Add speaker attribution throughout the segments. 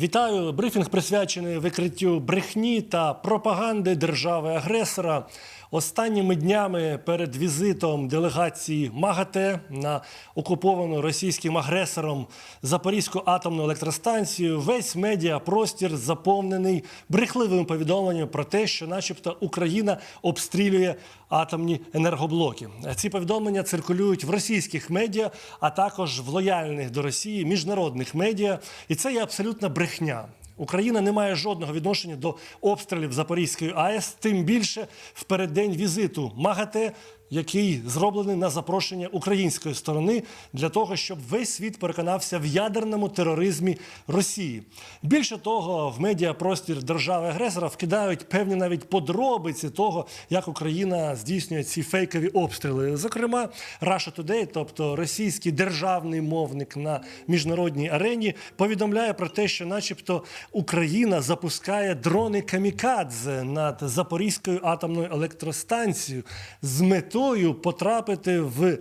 Speaker 1: Вітаю! Брифінг присвячений викриттю брехні та пропаганди держави-агресора. Останніми днями перед візитом делегації МАГАТЕ на окуповану російським агресором Запорізьку атомну електростанцію весь медіапростір заповнений брехливими повідомленнями про те, що, начебто, Україна обстрілює атомні енергоблоки. Ці повідомлення циркулюють в російських медіа, а також в лояльних до Росії міжнародних медіа. І це є абсолютна брехня. Україна не має жодного відношення до обстрілів Запорізької АЕС, тим більше в переддень візиту МАГАТЕ, який зроблений на запрошення української сторони для того, щоб весь світ переконався в ядерному тероризмі Росії. Більше того, в медіапростір держави-агресора вкидають певні навіть подробиці того, як Україна здійснює ці фейкові обстріли. Зокрема, Russia Today, тобто російський державний мовник на міжнародній арені, повідомляє про те, що, начебто, Україна запускає дрони камікадзе над Запорізькою атомною електростанцією з метою потрапити в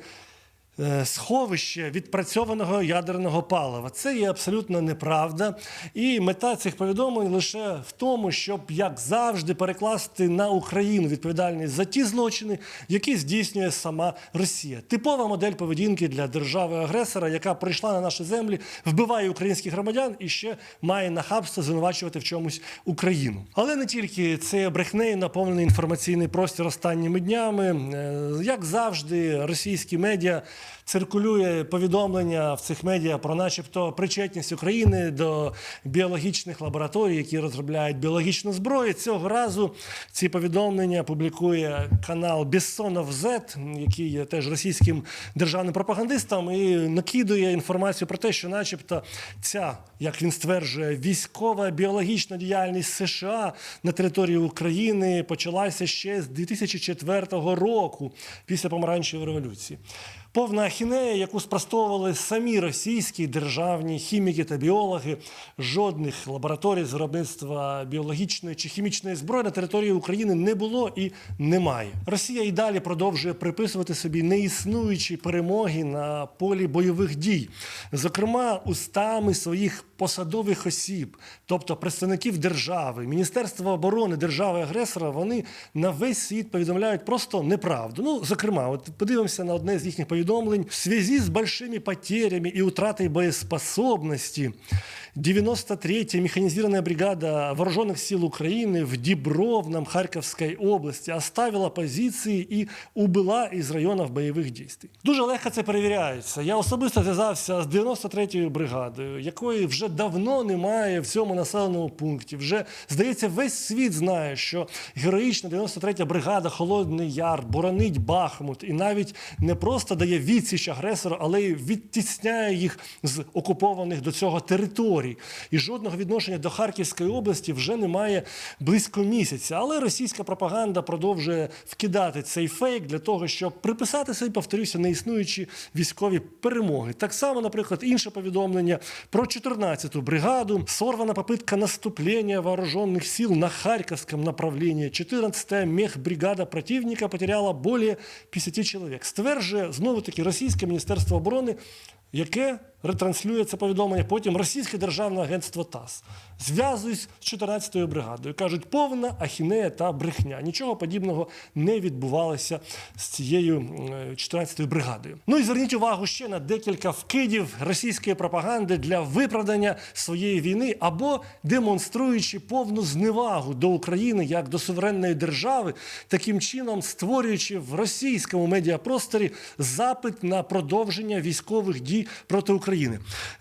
Speaker 1: сховище відпрацьованого ядерного палива. Це є абсолютно неправда. І мета цих повідомлень лише в тому, щоб, як завжди, перекласти на Україну відповідальність за ті злочини, які здійснює сама Росія. Типова модель поведінки для держави-агресора, яка прийшла на наші землі, вбиває українських громадян і ще має нахабство звинувачувати в чомусь Україну. Але не тільки це брехнею наповнений інформаційний простір останніми днями. Е, Як завжди, російські медіа циркулює повідомлення в цих медіа про, начебто, причетність України до біологічних лабораторій, які розробляють біологічну зброю. Цього разу ці повідомлення публікує канал Бессонов Z, який є теж російським державним пропагандистом, і накидує інформацію про те, що, начебто, ця, як він стверджує, військова біологічна діяльність США на території України почалася ще з 2004 року після помаранчевої революції. Повна ахінея, яку спростовували самі російські державні хіміки та біологи, жодних лабораторій з виробництва біологічної чи хімічної зброї на території України не було і немає. Росія і далі продовжує приписувати собі неіснуючі перемоги на полі бойових дій, зокрема устами своїх посадових осіб, тобто представників держави, Міністерства оборони держави-агресора, вони на весь світ повідомляють просто неправду. Ну, зокрема, от подивимося на одне з їхніх повідомлень. В связи з большими потерями і утратой боєспособності 93-я механизированная бригада Вооруженных сил Украины в Дібровном Харківській області оставила позиції і убила із районів бойових дій. Дуже легко це перевіряється. Я особисто зв'язався з 93-ю бригадою, якої вже давно немає в цьому населеному пункті. Вже здається, весь світ знає, що героїчна 93-я бригада Холодний Яр боронить Бахмут і навіть не просто дає відсіч агресору, але й відтісняє їх з окупованих до цього територій. І жодного відношення до Харківської області вже немає близько місяця. Але російська пропаганда продовжує вкидати цей фейк для того, щоб приписати собі, повторюся, неіснуючі військові перемоги. Так само, наприклад, інше повідомлення про 14-ту бригаду. Сорвана попытка наступления вооруженных сил на Харьковском направлении. 14-я мехбригада противника потеряла более 50 чоловік. Стверджує знову-таки Російське Міністерство оборони, яке ретранслює це повідомлення. Потім Російське державне агентство ТАСС. Зв'язуюсь з 14-ю бригадою. Кажуть, повна ахінея та брехня. Нічого подібного не відбувалося з цією е, 14-ю бригадою. Ну і зверніть увагу ще на декілька вкидів російської пропаганди для виправдання своєї війни або демонструючи повну зневагу до України як до суверенної держави, таким чином створюючи в російському медіапросторі запит на продовження військових дій проти України.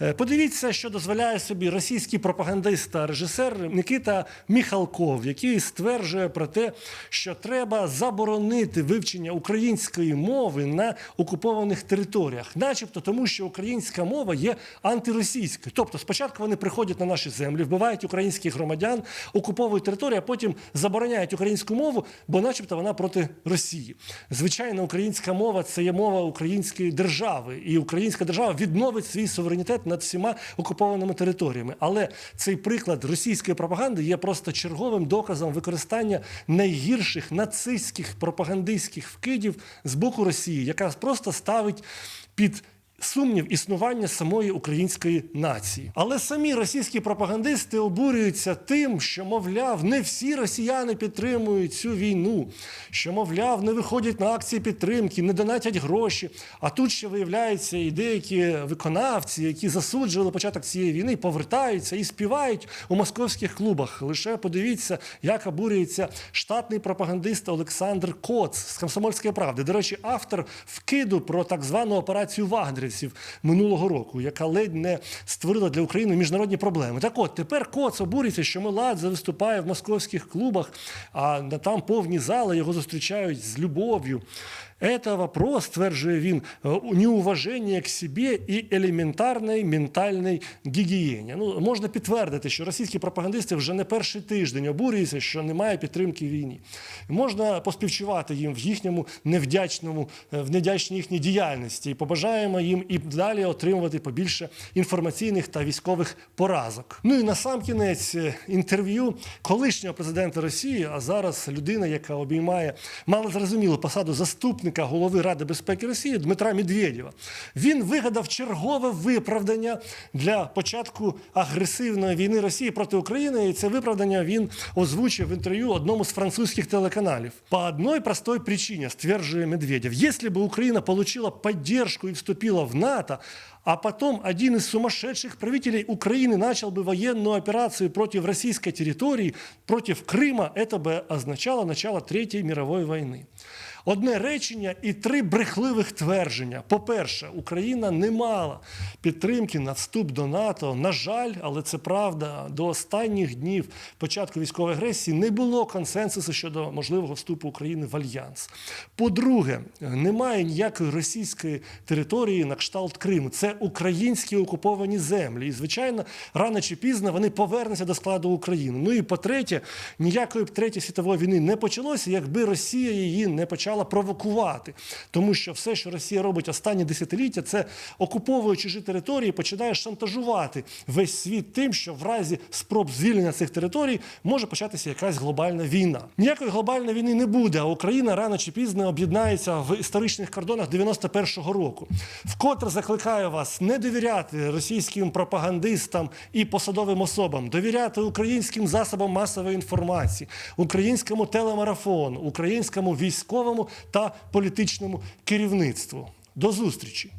Speaker 1: Е, Подивіться, що дозволяє собі російський пропагандист та режисер Никита Міхалков, який стверджує про те, що треба заборонити вивчення української мови на окупованих територіях, начебто тому, що українська мова є антиросійською. Тобто, спочатку вони приходять на наші землі, вбивають українських громадян, окуповують територію, а потім забороняють українську мову, бо, начебто, вона проти Росії. Звичайно, українська мова це є мова української держави, і українська держава відновить свій суверенітет над всіма окупованими територіями. Але цей приклад російської пропаганди є просто черговим доказом використання найгірших нацистських пропагандистських вкидів з боку Росії, яка просто ставить під сумнів існування самої української нації. Але самі російські пропагандисти обурюються тим, що, мовляв, не всі росіяни підтримують цю війну, що, мовляв, не виходять на акції підтримки, не донатять гроші. А тут ще виявляється і деякі виконавці, які засуджували початок цієї війни, повертаються і співають у московських клубах. Лише подивіться, як обурюється штатний пропагандист Олександр Коц з Комсомольської правди. До речі, автор вкиду про так звану операцію вагнерівців минулого року, яка ледь не створила для України міжнародні проблеми. Так от тепер Коц обурюється, що Меладзе виступає в московських клубах, а там повні зали його зустрічають з любов'ю. Это вопрос, стверджує він, э, неуваження к себе і елементарної ментальної гігієні. Ну, можна підтвердити, що російські пропагандисти вже не перший тиждень обурюються, що немає підтримки війні. Можна поспівчувати їм в їхньому невдячному, е, в невдячній їхній діяльності і побажаємо їм і далі отримувати побільше інформаційних та військових поразок. Ну і на сам кінець інтерв'ю колишнього президента Росії, а зараз людина, яка обіймає малозрозумілу посаду заступника голови Ради безпеки Росії Дмитра Медведєва. Він вигадав чергове виправдання для початку агресивної війни Росії проти України. І це виправдання він озвучив в інтерв'ю одному з французьких телеканалів. По одной простой причине, стверджує Медведев, если бы Украина получила поддержку и вступила в НАТО, а потом один из сумасшедших правителей Украины начал бы военную операцию против российской территории, против Крыма, это бы означало начало Третьей мировой войны. Одне речення і три брехливих твердження. По-перше, Україна не мала підтримки на вступ до НАТО. На жаль, але це правда. До останніх днів початку військової агресії не було консенсусу щодо можливого вступу України в альянс. По-друге, немає ніякої російської території на кшталт Криму. Це українські окуповані землі. І, звичайно, рано чи пізно вони повернуться до складу України. Ну і по-третє, ніякої б третьої світової війни не почалося, якби Росія її не почала провокувати. Тому що все, що Росія робить останні десятиліття, це окуповує чужі території, починає шантажувати весь світ тим, що в разі спроб звільнення цих територій може початися якась глобальна війна. Ніякої глобальної війни не буде, а Україна рано чи пізно об'єднається в історичних кордонах 91-го року. Вкотре закликаю вас не довіряти російським пропагандистам і посадовим особам, довіряти українським засобам масової інформації, українському телемарафону, українському військовому та політичному керівництву. До зустрічі!